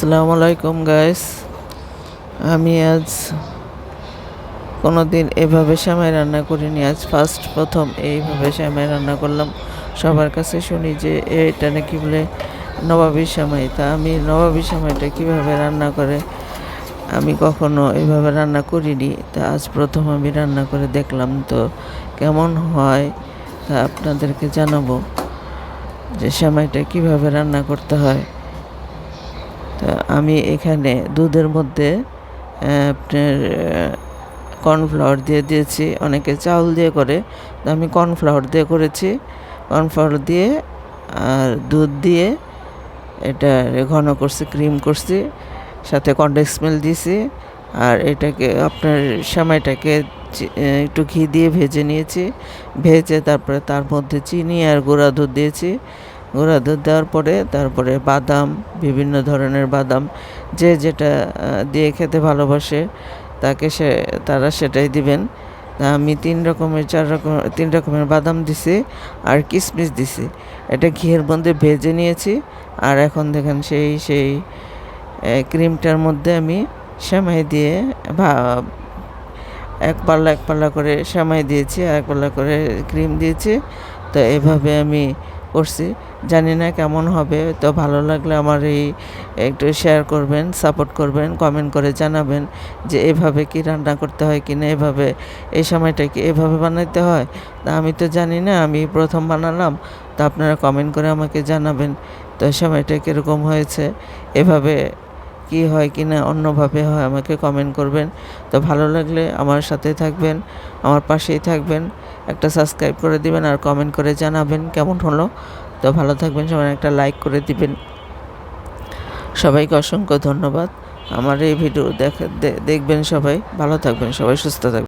আসসালামু আলাইকুম গাইস আমি আজ কোনো দিন এভাবে শ্যামাই রান্না করিনি। আজ ফার্স্ট প্রথম এইভাবে শ্যামাই রান্না করলাম। সবার কাছে শুনি যে এটা নাকি বলে নবাবী শ্যামাই। তা আমি নবাবী শ্যামাইটা কীভাবে রান্না করে? আমি কখনো এভাবে রান্না করিনি। তা আজ প্রথম আমি রান্না করে দেখলাম। তো কেমন হয় তা আপনাদেরকে জানাব যে, শ্যামাইটা কীভাবে রান্না করতে হয়। তা আমি এখানে দুধের মধ্যে আপনার কর্নফ্লাওয়ার দিয়ে দিয়েছি। অনেকে চাউল দিয়ে করে, তো আমি কর্নফ্লাওয়ার দিয়ে করেছি। কর্নফ্লাওয়ার দিয়ে আর দুধ দিয়ে এটা ঘন করছি, ক্রিম করছি, সাথে কন্ডেন্স মিল দিয়েছি। আর এটাকে আপনার সেমাইটাকে একটু ঘি দিয়ে ভেজে নিয়েছি। ভেজে তারপরে তার মধ্যে চিনি আর গুঁড়া দুধ দিয়েছি। গুঁড়া দুধ দেওয়ার পরে তারপরে বাদাম, বিভিন্ন ধরনের বাদাম, যে যেটা দিয়ে খেতে ভালোবাসে, তাকে সে, তারা সেটাই দিবেন। আমি তিন রকমের, চার রকম, তিন রকমের বাদাম দিছি আর কিশমিশ দিছি। এটা ঘিয়ের মধ্যে ভেজে নিয়েছি আর এখন দেখেন সেই সেই ক্রিমটার মধ্যে আমি সেমাই দিয়ে এক পাল্লা এক পাল্লা করে সেমাই দিয়েছি আর এক পাল্লা করে ক্রিম দিয়েছি। তো এভাবে আমি করছি। জানি না কেমন হবে, তো ভালো লাগলে আমার এই একটু শেয়ার করবেন সাপোর্ট করবেন কমেন্ট করে জানাবেন যে এভাবে কি রান্না করতে হয় কি না এভাবে এই সময়টা কি এভাবে বানাইতে হয়? তা আমি তো জানি না, আমি প্রথম বানালাম, তা আপনারা কমেন্ট করে আমাকে জানাবেন, তো সময়টা কীরকম হয়েছে? এভাবে কি হয় কি না অন্যভাবে হয়, আমাকে কমেন্ট করবেন। তো ভালো লাগলে আমার সাথে থাকবেন, আমার পাশেই থাকবেন, একটা সাবস্ক্রাইব করে দিবেন আর কমেন্ট করে জানাবেন কেমন হলো। তো ভালো থাকবেন, সবাই একটা লাইক করে দিবেন। সবাইকে অসংখ্য ধন্যবাদ। আমার এই ভিডিও দেখ দেখবেন সবাই। ভালো থাকবেন সবাই, সুস্থ থাকবেন।